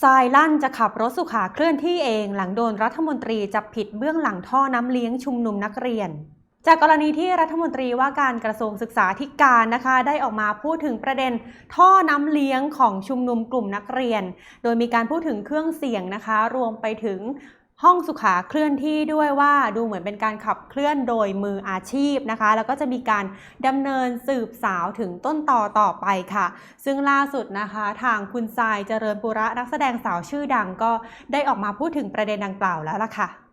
ทรายลั่นจะขับรถสุขาเคลื่อนที่เองหลังโดนรัฐมนตรีจับผิดเบื้องหลังท่อน้ำเลี้ยงชุมนุมนักเรียน จากกรณีที่รัฐมนตรีว่าการกระทรวงศึกษาธิการนะคะ ได้ออกมาพูดถึงประเด็น ท่อน้ำเลี้ยงของชุมนุมกลุ่มนักเรียน โดยมีการพูดถึงเครื่องเสียงนะคะ รวมไปถึง ห้องสุขาเคลื่อนที่ด้วยว่าดูเหมือนเป็นการขับเคลื่อนโดยมืออาชีพนะคะ แล้วก็จะมีการดำเนินสืบสาวถึงต้นต่อต่อไปค่ะ ซึ่งล่าสุดนะคะทางคุณทรายเจริญปุระนักแสดงสาวชื่อดังก็ได้ออกมาพูดถึงประเด็นดังกล่าวแล้วล่ะค่ะ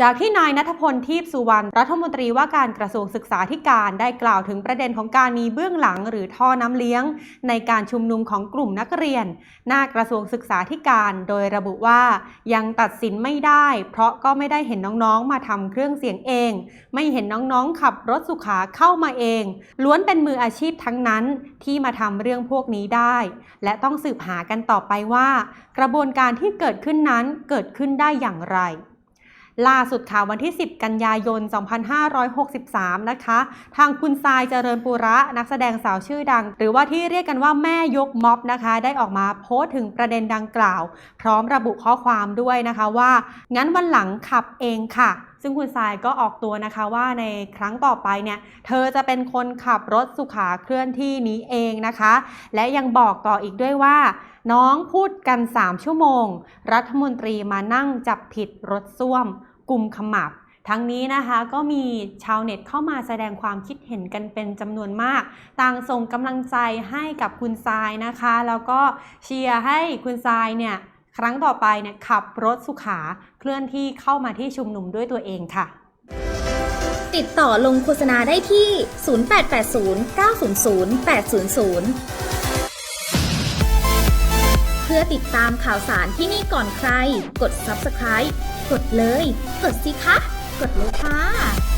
จากที่นายนัทพลทีพสุวรรณรัฐมนตรีว่าการกระทรวงศึกษาธิการได้กล่าวถึงประเด็นของการมีเบื้องหลังหรือท่อน้ำเลี้ยง ในการชุมนุมของกลุ่มนักเรียน หน้ากระทรวงศึกษาธิการ โดยระบุว่ายังตัดสินไม่ได้ เพราะก็ไม่ได้เห็นน้องๆ มาทำเครื่องเสียงเอง ไม่เห็นน้องๆ ขับรถสุขาเข้ามาเอง ล้วนเป็นมืออาชีพทั้งนั้นที่มาทำเรื่องพวกนี้ได้ และต้องสืบหากันต่อไปว่า กระบวนการที่เกิดขึ้นนั้นเกิดขึ้นได้อย่างไร ล่าสุดค่ะวันที่ 10 กันยายน 2563 นะคะ ทางคุณทรายเจริญปุระนักแสดงสาวชื่อดัง หรือว่าที่เรียกกันว่าแม่ยกม็อบนะคะ ได้ออกมาโพสต์ถึงประเด็นดังกล่าว พร้อมระบุข้อความด้วยนะคะว่า งั้นวันหลังขับเองค่ะ ซึ่งคุณทรายก็ออกตัวนะคะว่าในครั้งต่อไปเนี่ย เธอจะเป็นคนขับรถสุขาเคลื่อนที่นี้เองนะคะ และยังบอกต่ออีกด้วยว่า น้องพูดกัน 3 ชั่วโมง รัฐมนตรีมานั่งจับผิดรถส้วมกลุ่มขมับทั้งนี้นะคะก็มีชาวเน็ตเข้ามาแสดงความคิดเห็นกันเป็นจำนวนมาก ต่างส่งกำลังใจให้กับคุณทรายนะคะ แล้วก็เชียร์ให้คุณทรายเนี่ย ครั้งต่อไปเนี่ยขับรถสุขาเคลื่อนที่เข้ามาที่ชุมนุมด้วยตัวเองค่ะ ติดต่อลงโฆษณาได้ที่ 0880 900 800เพื่อติดตามข่าวสารที่นี่ก่อนใคร กด subscribe กดเลย กดสิคะ กดเลยค่ะ